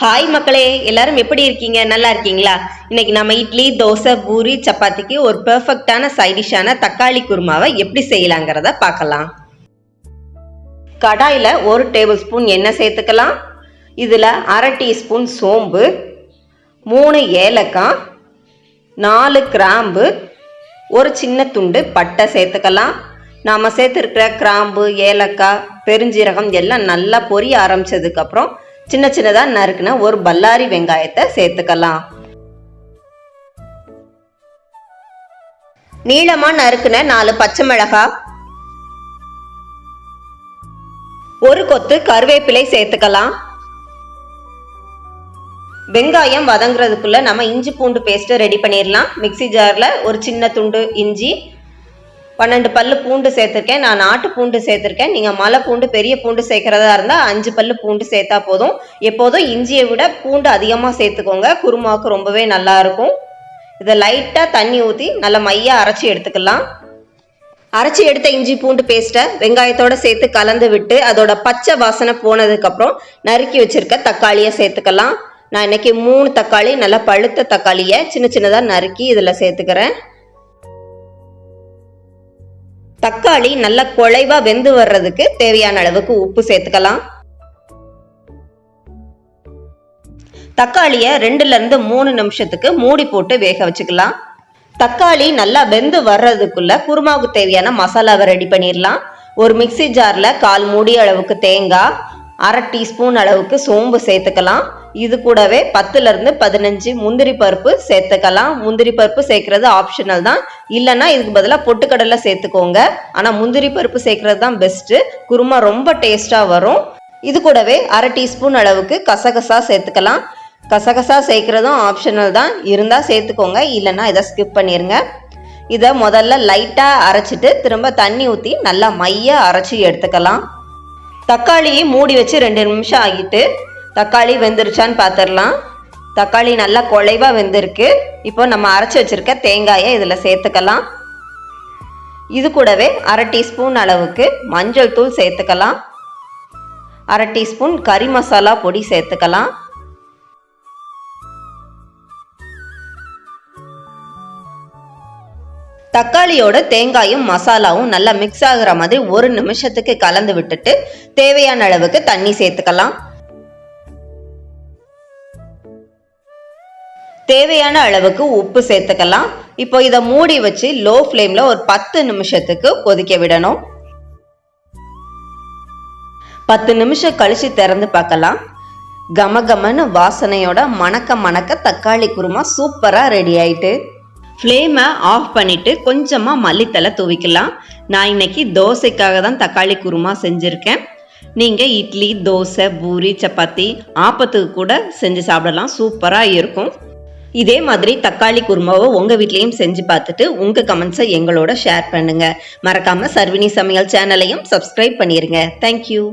Hi மக்களே. எல்லாரும் எப்படி இருக்கீங்க? நல்லா இருக்கீங்களா? இன்னைக்கு நம்ம இட்லி தோசை பூரி சப்பாத்திக்கு ஒரு பெர்ஃபெக்டான சைடிஷான தக்காளி குருமாவை எப்படி செய்யலாங்கிறத பார்க்கலாம். கடாயில் ஒரு டேபிள் ஸ்பூன் எண்ணெய் சேர்த்துக்கலாம். இதில் அரை டீஸ்பூன் சோம்பு மூணு ஏலக்காய் நாலு கிராம்பு ஒரு சின்ன துண்டு பட்டை சேர்த்துக்கலாம். நாம் சேர்த்துருக்கிற கிராம்பு ஏலக்காய் பெருஞ்சீரகம் எல்லாம் நல்லா பொரிய ஆரம்பிச்சதுக்கப்புறம் சின்ன சின்னதாக நறுக்குன ஒரு பல்லாரி வெங்காயத்தை சேர்த்துக்கலாம். நீளமாக நறுக்குன நாலு பச்சை மிளகாய் ஒரு கொத்து கருவேப்பிலை சேர்த்துக்கலாம். வெங்காயம் வதங்குறதுக்குள்ள நம்ம இஞ்சி பூண்டு பேஸ்ட்டு ரெடி பண்ணிடலாம் மிக்ஸி ஜாரில் ஒரு சின்ன துண்டு இஞ்சி பன்னெண்டு பல்லு பூண்டு சேர்த்துருக்கேன். நான் நாட்டு பூண்டு சேர்த்துருக்கேன். நீங்கள் மலை பூண்டு பெரிய பூண்டு சேர்க்குறதா இருந்தால் அஞ்சு பல்லு பூண்டு சேர்த்தா போதும். எப்போதும் இஞ்சியை விட பூண்டு அதிகமாக சேர்த்துக்கோங்க. குருமாவுக்கு ரொம்பவே நல்லா இருக்கும். இதை லைட்டாக தண்ணி ஊற்றி நல்லா மையாக அரைச்சி எடுத்துக்கலாம். அரைச்சி எடுத்த இஞ்சி பூண்டு பேஸ்ட்டை வெங்காயத்தோட சேர்த்து கலந்து விட்டு அதோட பச்சை வாசனை போனதுக்கப்புறம் நறுக்கி வச்சுருக்க தக்காளியை சேர்த்துக்கலாம். நான் இன்னைக்கு மூணு தக்காளி நல்லா பழுத்த தக்காளியை சின்ன சின்னதாக நறுக்கி இதில் சேர்த்துக்கிறேன். தக்காளி நல்லா குழைவா வெந்து வர்றதுக்கு தேவையான அளவுக்கு உப்பு சேர்த்துக்கலாம். தக்காளியை ரெண்டுல இருந்து மூணு நிமிஷத்துக்கு மூடி போட்டு வேக வச்சுக்கலாம். தக்காளி நல்லா வெந்து வர்றதுக்குள்ள குருமாவுக்கு தேவையான மசாலாவை ரெடி பண்ணிடலாம். ஒரு மிக்சி ஜார்ல கால் மூடி அளவுக்கு தேங்காய் அரை டீஸ்பூன் அளவுக்கு சோம்பு சேர்த்துக்கலாம். இது கூடவே பத்துலேருந்து பதினஞ்சு முந்திரி பருப்பு சேர்த்துக்கலாம். முந்திரி பருப்பு சேர்க்கறது ஆப்ஷனல் தான். இல்லைன்னா இதுக்கு பதிலாக பொட்டுக்கடலை சேர்த்துக்கோங்க. ஆனால் முந்திரி பருப்பு சேர்க்கறது தான் பெஸ்ட்டு குருமா ரொம்ப டேஸ்ட்டாக வரும். இது கூடவே அரை டீஸ்பூன் அளவுக்கு கசகசா சேர்த்துக்கலாம். கசகசா சேர்க்குறதும் ஆப்ஷனல் தான். இருந்தால் சேர்த்துக்கோங்க. இல்லைன்னா இதை ஸ்கிப் பண்ணிடுங்க இதை முதல்ல லைட்டாக அரைச்சிட்டு திரும்ப தண்ணி ஊற்றி நல்லா மைய அரைச்சி எடுத்துக்கலாம். தக்காளியை மூடி வச்சு ரெண்டு நிமிஷம் ஆகிட்டு தக்காளி வெந்துருச்சான்னு பார்த்துடலாம் தக்காளி நல்லா குழைவாக வெந்திருக்கு. இப்போ நம்ம அரைச்சி வச்சிருக்க தேங்காயை இதில் சேர்த்துக்கலாம். இது கூடவே அரை டீஸ்பூன் அளவுக்கு மஞ்சள் தூள் சேர்த்துக்கலாம். அரை டீஸ்பூன் கறி மசாலா பொடி சேர்த்துக்கலாம். தக்காளியோட தேங்காயும் மசாலாவும் நல்லா மிக்ஸ் ஆகுற மாதிரி ஒரு நிமிஷத்துக்கு கலந்து விட்டுட்டு தேவையான அளவுக்கு தண்ணி சேர்த்துக்கலாம். தேவையான அளவுக்கு உப்பு சேர்த்துக்கலாம். இப்போ இதை மூடி வச்சு லோ ஃப்ளேமில் ஒரு பத்து நிமிஷத்துக்கு கொதிக்க விடணும். பத்து நிமிஷம் கழிச்சு திறந்து பார்க்கலாம். கம கமன்னு வாசனையோட மணக்க மணக்க தக்காளி குருமா சூப்பராக ரெடி ஆயிட்டு. ஃப்ளேமை ஆஃப் பண்ணிட்டு கொஞ்சமாக மல்லித்தலை தூவிக்கலாம். நான் இன்னைக்கு தோசைக்காக தான் தக்காளி குருமா செஞ்சுருக்கேன். நீங்கள் இட்லி தோசை பூரி சப்பாத்தி ஆப்பத்துக்கு கூட செஞ்சு சாப்பிடலாம். சூப்பராக இருக்கும். இதே மாதிரி தக்காளி குருமாவை உங்கள் வீட்லேயும் செஞ்சு பார்த்துட்டு உங்கள் கமெண்ட்ஸை எங்களோட ஷேர் பண்ணுங்கள் மறக்காமல் சர்வினி சமையல் சேனலையும் சப்ஸ்கிரைப் பண்ணிடுங்க தேங்க்யூ